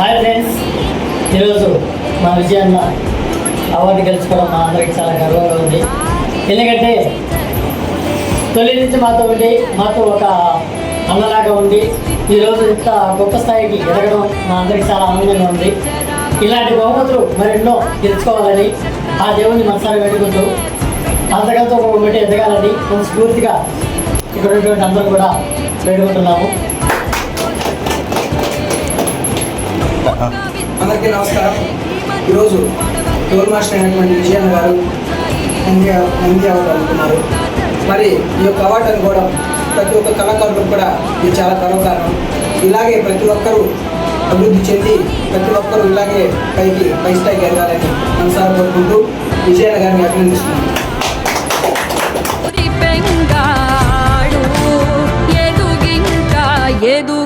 Hi friends ఈరోజు మా విజయాన్న award గెలుచుకోవడం మా అందరికి చాలా గర్వంగా ఉంది. ఎందుకంటే తొలి నుంచి మాతో ఉండి మాతో ఒక అన్నలాగా ఉండి ఈరోజు ఇంత గొప్ప స్థాయికి ఎదగడం మా అందరికి చాలా ఆనందంగా ఉంది. ఇలాంటి బహుమతులు మరెన్నో గెలుచుకోవాలని ఆ దేవుని మనసారి పెట్టుకుంటూ అంతకంతో ఒక ఎదగాలని మన స్ఫూర్తిగా ఇక్కడ ఉన్నటువంటి అందరూ కూడా వేడుకుంటున్నాము. అందరికీ నమస్కారం. ఈరోజు టోల్ మాస్టర్ అయినటువంటి విజయన్ గారు ఇండియా నంది అవార్డు మరి ఈ యొక్క అవార్డు కూడా ప్రతి ఒక్క కళాకారుడు కూడా ఇది చాలా గర్వకారణం. ఇలాగే ప్రతి ఒక్కరూ అభివృద్ధి చెంది ప్రతి ఒక్కరు ఇలాగే పైకి పై స్థాయికి ఎదగాలని మనసారా కోరుకుంటూ విజయన్ గారిని అభినందిస్తున్నాను. ఎదుగింకా ఎదు